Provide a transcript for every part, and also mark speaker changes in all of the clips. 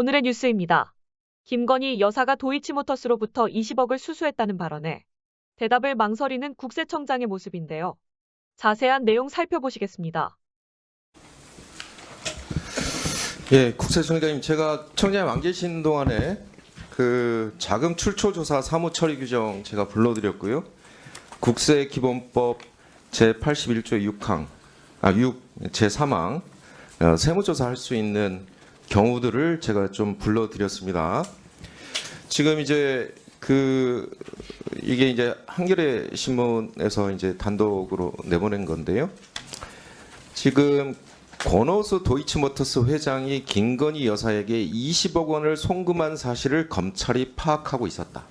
Speaker 1: 오늘의 뉴스입니다. 김건희 여사가 도이치모터스로부터 20억을 수수했다는 발언에 대답을 망설이는 국세청장의 모습인데요. 자세한 내용 살펴보시겠습니다.
Speaker 2: 예, 국세청장님 제가 청장님 안 계신 동안에 그 자금 출처 조사 사무 처리 규정 제가 불러드렸고요. 국세 기본법 제 81조 6항 아 6, 제 3항 어, 세무조사 할 수 있는 경우들을 제가 좀 불러드렸습니다. 지금 이제 그 이게 이제 한겨레 신문에서 이제 단독으로 내보낸 건데요. 지금 권오수 도이치모터스 회장이 김건희 여사에게 20억 원을 송금한 사실을 검찰이 파악하고 있었다.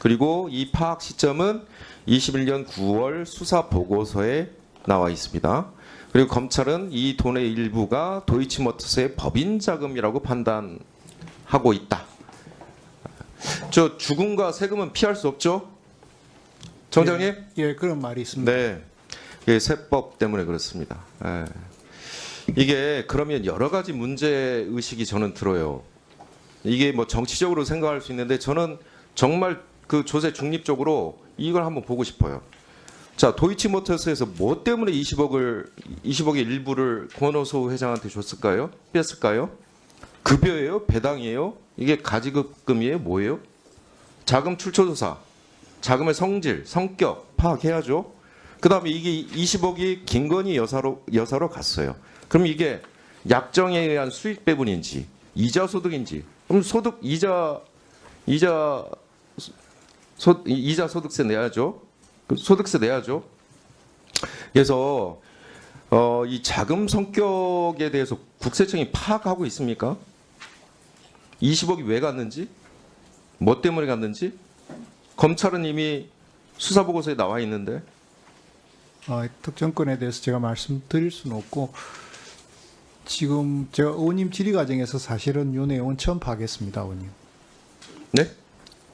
Speaker 2: 그리고 이 파악 시점은 21년 9월 수사 보고서에 나와 있습니다. 그리고 검찰은 이 돈의 일부가 도이치모터스의 법인 자금이라고 판단하고 있다. 저 죽음과 세금은 피할 수 없죠? 정장님?
Speaker 3: 예, 그런 말이 있습니다.
Speaker 2: 네. 이게 세법 때문에 그렇습니다. 예. 이게 그러면 여러 가지 문제 의식이 저는 들어요. 이게 뭐 정치적으로 생각할 수 있는데 저는 정말 그 조세 중립적으로 이걸 한번 보고 싶어요. 자, 도이치모터스에서 뭐 때문에 20억을 20억의 일부를 권오소 회장한테 줬을까요? 뺐을까요? 급여예요? 배당이에요? 이게 가지급금이에요? 뭐예요? 자금 출처 조사, 자금의 성질, 성격 파악해야죠. 그다음에 이게 20억이 김건희 여사로 여사로 갔어요. 그럼 이게 약정에 의한 수익 배분인지 이자 소득인지 그럼 소득 이자 이자 소, 이자 소득세 내야죠. 그 소득세 내야죠. 그래서 어, 이 자금 성격에 대해서 국세청이 파악하고 있습니까? 20억이 왜 갔는지, 뭐 때문에 갔는지, 검찰은 이미 수사 보고서에 나와 있는데
Speaker 3: 어, 특정 건에 대해서 제가 말씀드릴 수는 없고 지금 제가 의원님 질의 과정에서 사실은 이 내용은 처음 파악했습니다, 의원님.
Speaker 2: 네?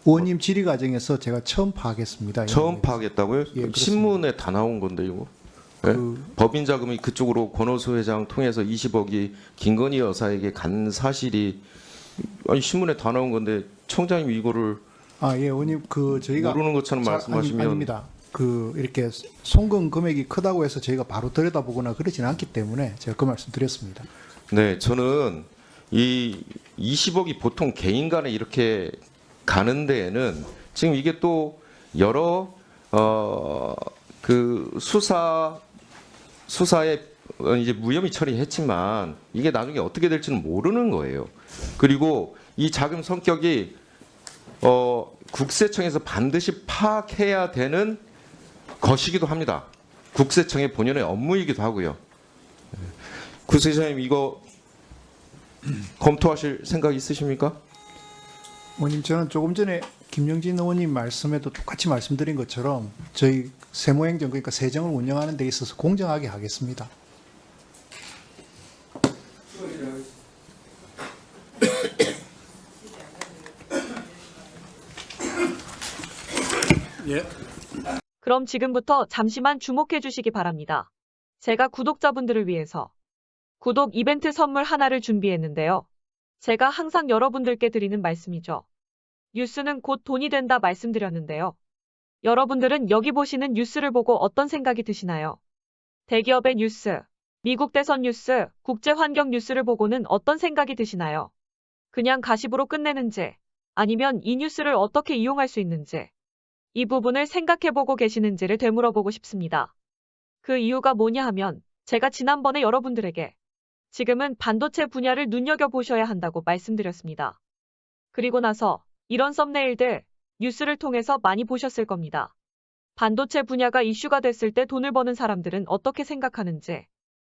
Speaker 3: 의원님 질의 과정에서 제가 처음 파악했습니다. 이
Speaker 2: 처음 파악했다고요?
Speaker 3: 예.
Speaker 2: 신문에 다 나온 건데 이거. 네?
Speaker 3: 그
Speaker 2: 법인 자금이 그쪽으로 권오수 회장 통해서 20억이 김건희 여사에게 간 사실이 아니 신문에 다 나온 건데 청장님 이거를
Speaker 3: 아, 예, 의원님 그 저희가
Speaker 2: 모르는 것처럼
Speaker 3: 자,
Speaker 2: 말씀하시면
Speaker 3: 아니, 아닙니다. 그 이렇게 송금 금액이 크다고 해서 저희가 바로 들여다보거나 그러지는 않기 때문에 제가 그 말씀 드렸습니다.
Speaker 2: 네, 저는 이 20억이 보통 개인 간에 이렇게 가는 데에는 지금 이게 또 여러 어 그 수사 수사에 어, 이제 무혐의 처리했지만 이게 나중에 어떻게 될지는 모르는 거예요. 그리고 이 자금 성격이 어 국세청에서 반드시 파악해야 되는 것이기도 합니다. 국세청의 본연의 업무이기도 하고요. 구세장님 이거 검토하실 생각 있으십니까?
Speaker 3: 의원님 저는 조금 전에 김영진 의원님 말씀에도 똑같이 말씀드린 것처럼 저희 세무행정 그러니까 세정을 운영하는 데 있어서 공정하게 하겠습니다.
Speaker 1: 그럼 지금부터 잠시만 주목해 주시기 바랍니다. 제가 구독자분들을 위해서 구독 이벤트 선물 하나를 준비했는데요. 제가 항상 여러분들께 드리는 말씀이죠. 뉴스는 곧 돈이 된다 말씀드렸는데요. 여러분들은 여기 보시는 뉴스를 보고 어떤 생각이 드시나요? 대기업의 뉴스, 미국 대선 뉴스, 국제 환경 뉴스를 보고는 어떤 생각이 드시나요? 그냥 가십으로 끝내는지, 아니면 이 뉴스를 어떻게 이용할 수 있는지, 이 부분을 생각해보고 계시는지를 되물어보고 싶습니다. 그 이유가 뭐냐 하면 제가 지난번에 여러분들에게 지금은 반도체 분야를 눈여겨보셔야 한다고 말씀드렸습니다. 그리고 나서 이런 썸네일들 뉴스를 통해서 많이 보셨을 겁니다. 반도체 분야가 이슈가 됐을 때 돈을 버는 사람들은 어떻게 생각하는지,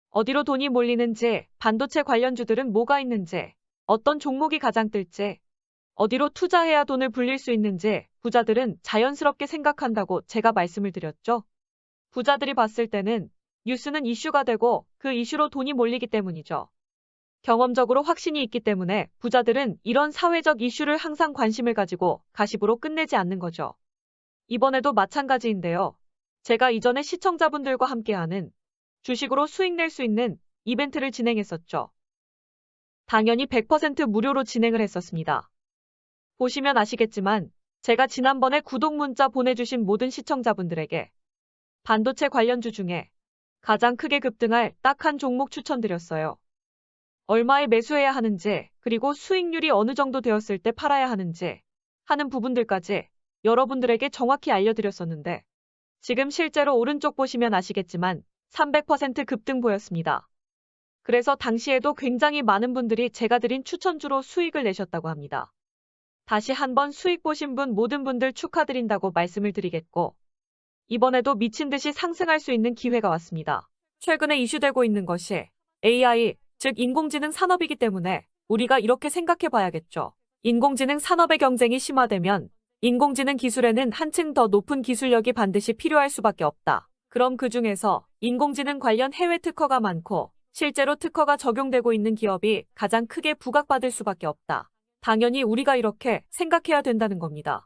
Speaker 1: 어디로 돈이 몰리는지, 반도체 관련주들은 뭐가 있는지, 어떤 종목이 가장 뜰지, 어디로 투자해야 돈을 불릴 수 있는지 부자들은 자연스럽게 생각한다고 제가 말씀을 드렸죠. 부자들이 봤을 때는 뉴스는 이슈가 되고 그 이슈로 돈이 몰리기 때문이죠. 경험적으로 확신이 있기 때문에 부자들은 이런 사회적 이슈를 항상 관심을 가지고 가십으로 끝내지 않는 거죠. 이번에도 마찬가지인데요. 제가 이전에 시청자분들과 함께하는 주식으로 수익 낼 수 있는 이벤트를 진행했었죠. 당연히 100% 무료로 진행을 했었습니다. 보시면 아시겠지만 제가 지난번에 구독 문자 보내주신 모든 시청자분들에게 반도체 관련주 중에 가장 크게 급등할 딱 한 종목 추천드렸어요. 얼마에 매수해야 하는지, 그리고 수익률이 어느 정도 되었을 때 팔아야 하는지 하는 부분들까지 여러분들에게 정확히 알려드렸었는데 지금 실제로 오른쪽 보시면 아시겠지만 300% 급등 보였습니다. 그래서 당시에도 굉장히 많은 분들이 제가 드린 추천주로 수익을 내셨다고 합니다. 다시 한번 수익 보신 분 모든 분들 축하드린다고 말씀을 드리겠고 이번에도 미친 듯이 상승할 수 있는 기회가 왔습니다. 최근에 이슈되고 있는 것이 AI, 즉 인공지능 산업이기 때문에 우리가 이렇게 생각해 봐야겠죠. 인공지능 산업의 경쟁이 심화되면 인공지능 기술에는 한층 더 높은 기술력이 반드시 필요할 수밖에 없다. 그럼 그 중에서 인공지능 관련 해외 특허가 많고 실제로 특허가 적용되고 있는 기업이 가장 크게 부각받을 수밖에 없다. 당연히 우리가 이렇게 생각해야 된다는 겁니다.